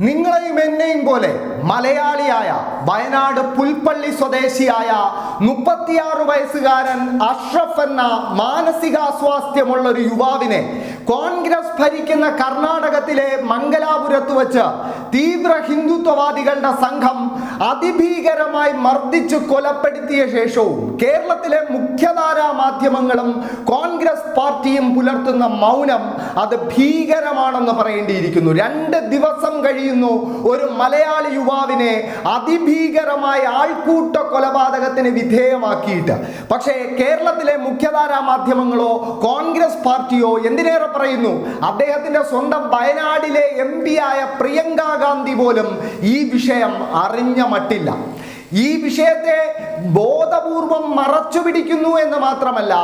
നിങ്ങളെയും എന്നെയും പോലെ മലയാളിയായ വയനാട് പുൽപ്പള്ളി സ്വദേശിയായ മുപ്പത്തിയാറ് വയസ്സുകാരൻ അഷ്റഫ് എന്ന മാനസികാസ്വാസ്ഥ്യമുള്ള ഒരു യുവാവിനെ കോൺഗ്രസ് ഭരിക്കുന്ന കർണാടകത്തിലെ മംഗലാപുരത്ത് വച്ച് തീവ്ര ഹിന്ദുത്വവാദികളുടെ സംഘം അതിഭീകരമായി മർദ്ദിച്ചു കൊലപ്പെടുത്തിയ ശേഷവും കേരളത്തിലെ മുഖ്യധാരാ മാധ്യമങ്ങളും കോൺഗ്രസ് പാർട്ടിയും പുലർത്തുന്ന മൗനം അത് ഭീകരമാണെന്ന് പറയേണ്ടിയിരിക്കുന്നു. രണ്ട് ദിവസം കഴിയുന്നു ഒരു മലയാളി യുവാവിനെ അതിഭീകരമായ ആൾക്കൂട്ട കൊലപാതകത്തിന് വിധേയമാക്കിയിട്ട്. പക്ഷേ കേരളത്തിലെ മുഖ്യധാരാ മാധ്യമങ്ങളോ കോൺഗ്രസ് പാർട്ടിയോ എന്തിനേറെ പറയുന്നു. അദ്ദേഹത്തിന്റെ സ്വന്തം വയനാടിലെ എം ആയ പ്രിയങ്ക ഗാന്ധി പോലും ഈ വിഷയം അറിഞ്ഞ മട്ടില്ല. ഈ വിഷയത്തെ ബോധപൂർവം മറച്ചു പിടിക്കുന്നു എന്ന് മാത്രമല്ല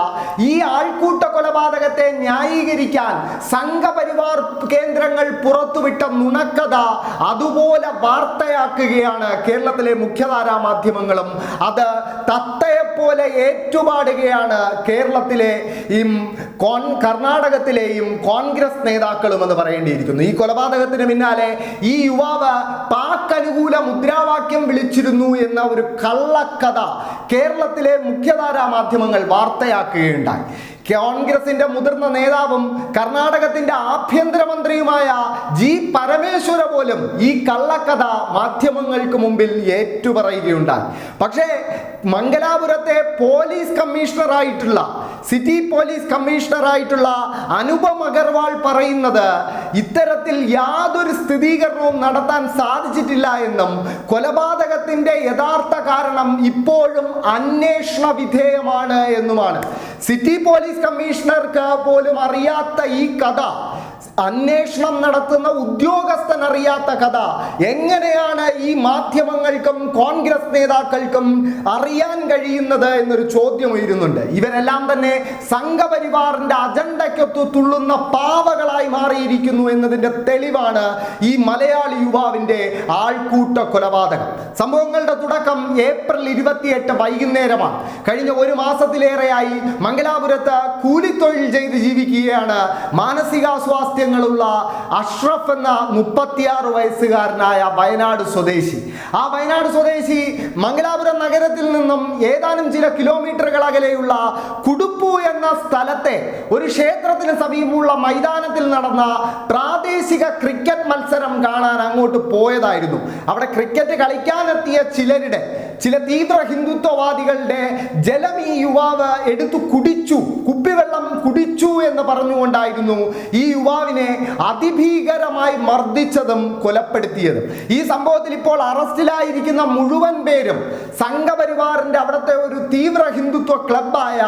ഈ ആൾക്കൂട്ട കൊലപാതകത്തെ ന്യായീകരിക്കാൻ സംഘപരിവാർ കേന്ദ്രങ്ങൾ പുറത്തുവിട്ട നുണക്കഥ അതുപോലെ വാർത്തയാക്കുകയാണ് കേരളത്തിലെ മുഖ്യധാരാ മാധ്യമങ്ങളും. അത് തത്തയെപ്പോലെ ഏറ്റുപാടുകയാണ് കേരളത്തിലെ ഈ കോൺ കർണാടകത്തിലെയും കോൺഗ്രസ് നേതാക്കളും എന്ന് പറയേണ്ടിയിരിക്കുന്നു. ഈ കൊലപാതകത്തിന് പിന്നാലെ ഈ യുവാവ് പാക് അനുകൂല മുദ്രാവാക്യം വിളിച്ചിരുന്നു എന്ന ഒരു കള്ളക്കഥ കേരളത്തിലെ മുഖ്യധാരാ മാധ്യമങ്ങൾ വാർത്തയാക്കുകയുണ്ടായി. കോൺഗ്രസിന്റെ മുതിർന്ന നേതാവും കർണാടകത്തിന്റെ ആഭ്യന്തരമന്ത്രിയുമായ ജി പരമേശ്വര പോലും ഈ കള്ളക്കഥ മാധ്യമങ്ങൾക്ക് മുമ്പിൽ ഏറ്റുപറയുകയുണ്ടായി. പക്ഷേ മംഗലാപുരത്തെ പോലീസ് കമ്മീഷണറായിട്ടുള്ള സിറ്റി പോലീസ് കമ്മീഷണറായിട്ടുള്ള അനുപം അഗർവാൾ പറയുന്നത് ഇത്തരത്തിൽ യാതൊരു സ്ഥിരീകരണവും നടത്താൻ സാധിച്ചിട്ടില്ല എന്നും കൊലപാതകത്തിന്റെ യഥാർത്ഥ കാരണം ഇപ്പോഴും അന്വേഷണ വിധേയമാണ് എന്നുമാണ്. സിറ്റി പോലീസ് കമ്മീഷണർക്ക് പോലും അറിയാത്ത ഈ കഥ അന്വേഷണം നടത്തുന്ന ഉദ്യോഗസ്ഥൻ അറിയാത്ത കഥ. എങ്ങനെയാണ് ഈ മാധ്യമങ്ങൾക്കും കോൺഗ്രസ് നേതാക്കൾക്കും അറിയാൻ കഴിയുന്നത് എന്നൊരു ചോദ്യം ഉയരുന്നുണ്ട്. ഇവരെല്ലാം തന്നെ സംഘപരിവാറിന്റെ അജണ്ടയ്ക്കൊത്തു തുള്ളുന്ന പാവകളായി മാറിയിരിക്കുന്നു എന്നതിന്റെ തെളിവാണ് ഈ മലയാളി യുവാവിന്റെ ആൾക്കൂട്ട കൊലപാതകം. സംഭവങ്ങളുടെ തുടക്കം ഏപ്രിൽ ഇരുപത്തിയെട്ട് വൈകുന്നേരമാണ്. കഴിഞ്ഞ ഒരു മാസത്തിലേറെയായി മംഗലാപുരത്ത് കൂലിത്തൊഴിൽ ചെയ്ത് ജീവിക്കുകയാണ് മാനസികാസ്വാസ്ഥ്യങ്ങളുള്ള അഷ്റഫ് എന്ന മുപ്പത്തിയാറ് വയസ്സുകാരനായ വയനാട് സ്വദേശി. ആ വയനാട് സ്വദേശി മംഗലാപുരം നഗരത്തിൽ നിന്നും ഏതാനും ചില കിലോമീറ്ററുകൾ അകലെയുള്ള കുടുപ്പു എന്ന സ്ഥലത്തെ ഒരു ക്ഷേത്രത്തിന് സമീപമുള്ള മൈതാനത്തിൽ നടന്ന പ്രാദേശിക ക്രിക്കറ്റ് മത്സരം കാണാൻ അങ്ങോട്ട് പോയതായിരുന്നു. അവിടെ ക്രിക്കറ്റ് കളിക്കാനെത്തിയ ചിലരുടെ ചില തീവ്ര ഹിന്ദുത്വവാദികളുടെ ജലം ഈ യുവാവ് എടുത്തു കുടിച്ചു. കുപ്പിവെള്ളം കുടിച്ചു എന്ന് പറഞ്ഞുകൊണ്ടായിരുന്നു ഈ യുവാവിനെ അതിഭീകരമായി മർദ്ദിച്ചതും കൊലപ്പെടുത്തിയതും. ഈ സംഭവത്തിൽ ഇപ്പോൾ അറസ്റ്റിലായിരിക്കുന്ന മുഴുവൻ പേരും സംഘപരിവാറിന്റെ അവിടുത്തെ ഒരു തീവ്ര ഹിന്ദുത്വ ക്ലബായ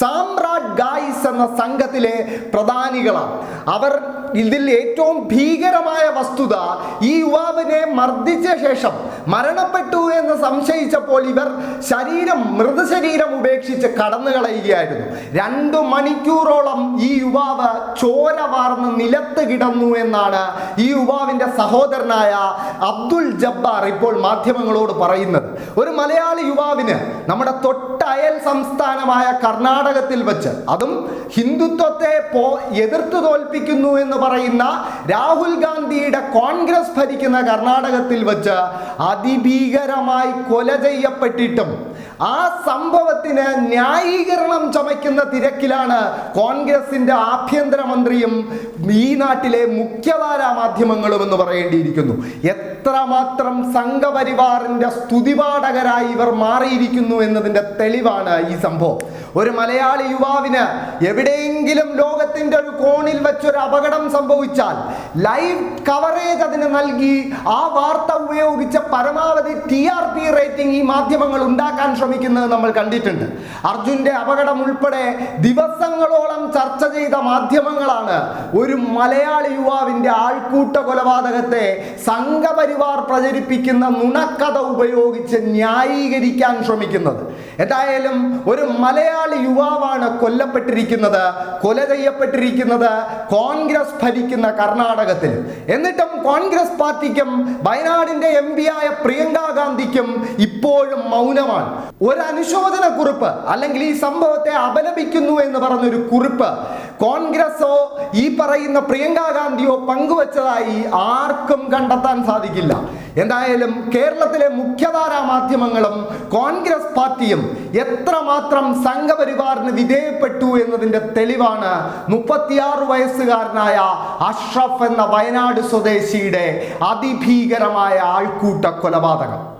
സാമ്രാട്ട് ഗായിസ് എന്ന സംഘത്തിലെ പ്രധാനികളാണ്. അവർ ഇതിൽ ഏറ്റവും ഭീകരമായ വസ്തുത ഈ യുവാവിനെ മർദ്ദിച്ച ശേഷം മരണപ്പെട്ടു എന്ന് സംശയിച്ചപ്പോൾ ഇവർ ശരീരം മൃതശരീരം ഉപേക്ഷിച്ച് കടന്നു കളയുകയായിരുന്നു. രണ്ടു മണിക്കൂറോളം ഈ യുവാവ് ചോര വാർന്ന് നിലത്ത് കിടന്നു എന്നാണ് ഈ യുവാവിന്റെ സഹോദരനായ അബ്ദുൾ ജബ്ബാർ ഇപ്പോൾ മാധ്യമങ്ങളോട് പറയുന്നത്. ഒരു മലയാളി യുവാവിന് നമ്മുടെ തൊട്ടയൽ സംസ്ഥാനമായ കർണാടകത്തിൽ വെച്ച് അതും ഹിന്ദുത്വത്തെ പോ എതിർത്ത് തോൽപ്പിക്കുന്നു എന്ന് പറയുന്ന രാഹുൽ ഗാന്ധിയുടെ കോൺഗ്രസ് ഭരിക്കുന്ന കർണാടകത്തിൽ വെച്ച് അതിഭീകരമായി കൊല ചെയ്യപ്പെട്ടിട്ടും ആ സംഭവത്തിന് ന്യായീകരണം ചമയ്ക്കുന്ന തിരക്കിലാണ് കോൺഗ്രസിന്റെ ആഭ്യന്തരമന്ത്രിയും ഈ നാട്ടിലെ മുഖ്യധാരാ മാധ്യമങ്ങളും എന്ന് പറയേണ്ടിയിരിക്കുന്നു. എത്രമാത്രം സംഘപരിവാറിന്റെ സ്തുതിപാഠകരായി ഇവർ മാറിയിരിക്കുന്നു എന്നതിന്റെ തെളിവാണ് ഈ സംഭവം. ഒരു മലയാളി യുവാവിന് എവിടെയെങ്കിലും ലോകത്തിന്റെ ഒരു കോണിൽ വെച്ചൊരു അപകടം സംഭവിച്ചാൽ ലൈവ് കവറേജ് അതിന് നൽകി ആ വാർത്ത ഉപയോഗിച്ച പരമാവധി ടി ആർ പി റേറ്റിംഗ് ഈ മാധ്യമങ്ങൾ ഉണ്ടാക്കാൻ ശ്രമിക്കുന്നത് നമ്മൾ കണ്ടിട്ടുണ്ട്. അർജുന്റെ അപകടം ഉൾപ്പെടെ ദിവസങ്ങളോളം ചർച്ച ചെയ്ത മാധ്യമങ്ങളാണ് ഒരു മലയാളി യുവാവിന്റെ ആൾക്കൂട്ട കൊലപാതകത്തെ സംഘപരിവാർ പ്രചരിപ്പിക്കുന്ന നുണക്കഥ ഉപയോഗിച്ച് ന്യായീകരിക്കാൻ ശ്രമിക്കുന്നത്. എന്തായാലും ഒരു മലയാളി യുവാവാണ് കൊല്ലപ്പെട്ടിരിക്കുന്നത് കൊല ചെയ്യപ്പെട്ടിരിക്കുന്നത് കോൺഗ്രസ് ഭരിക്കുന്ന കർണാടകത്തിൽ. എന്നിട്ടും കോൺഗ്രസ് പാർട്ടിക്കും വയനാടിന്റെ എം ആയ പ്രിയങ്ക ഗാന്ധിക്കും ഇപ്പോഴും മൗനമാണ്. ഒരു അനുശോചന കുറിപ്പ് അല്ലെങ്കിൽ ഈ സംഭവത്തെ അപലപിക്കുന്നു എന്ന് പറഞ്ഞൊരു കുറിപ്പ്. കോൺഗ്രസോ ഈ പറയുന്ന പ്രിയങ്ക ഗാന്ധിയോ പങ്കുവച്ചതായി ആർക്കും കണ്ടെത്താൻ സാധിക്കില്ല. എന്തായാലും കേരളത്തിലെ മുഖ്യധാരാ മാധ്യമങ്ങളും കോൺഗ്രസ് പാർട്ടിയും എത്രമാത്രം സംഘപരിവാറിന് വിധേയപ്പെട്ടു എന്നതിന്റെ തെളിവാണ് മുപ്പത്തിയാറ് വയസ്സുകാരനായ അഷ്റഫ് എന്ന വയനാട് സ്വദേശിയുടെ അതിഭീകരമായ ആൾക്കൂട്ട കൊലപാതകം